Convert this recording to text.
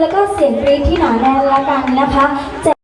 แล้วก็เสียงกรี๊ดที่หนาแน่นละกันนะคะ